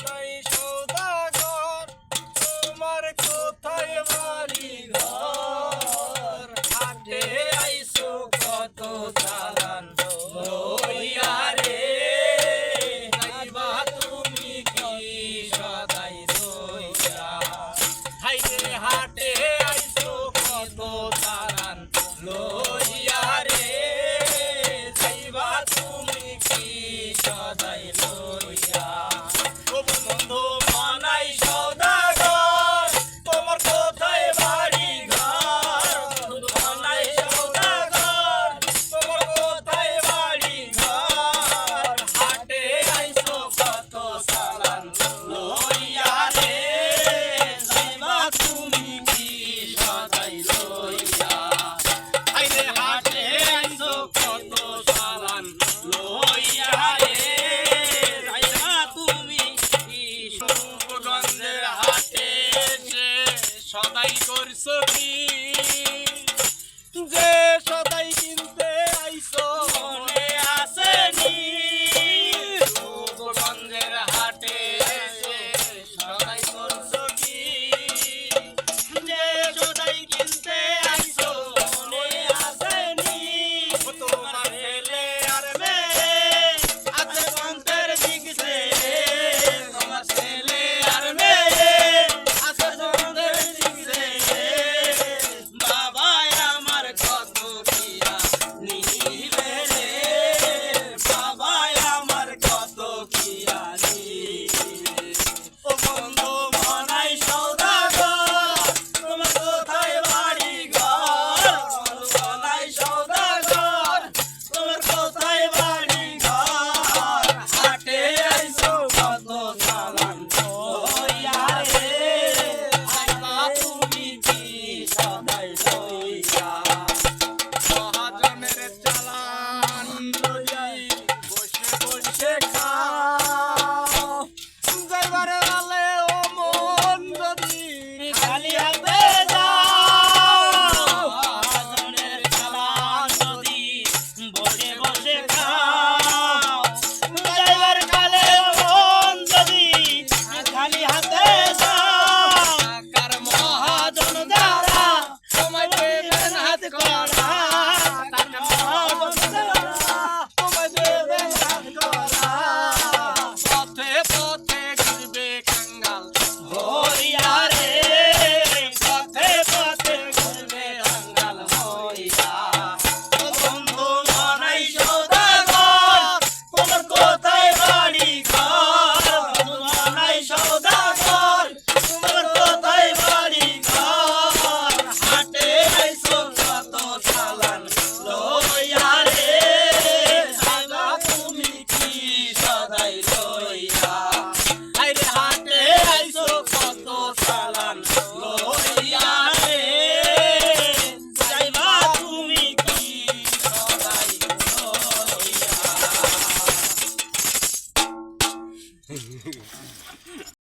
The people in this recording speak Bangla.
তাই সৌদাগর তোমার কোথায় বাড়ি ঘর? হাটে আইসো কত চালান লইয়া রে। যাইবা তুমি কি সদাই লইয়া? হাইরে হাটে আইসো কত চালান লইয়া রে। যাইবা কি বসে খা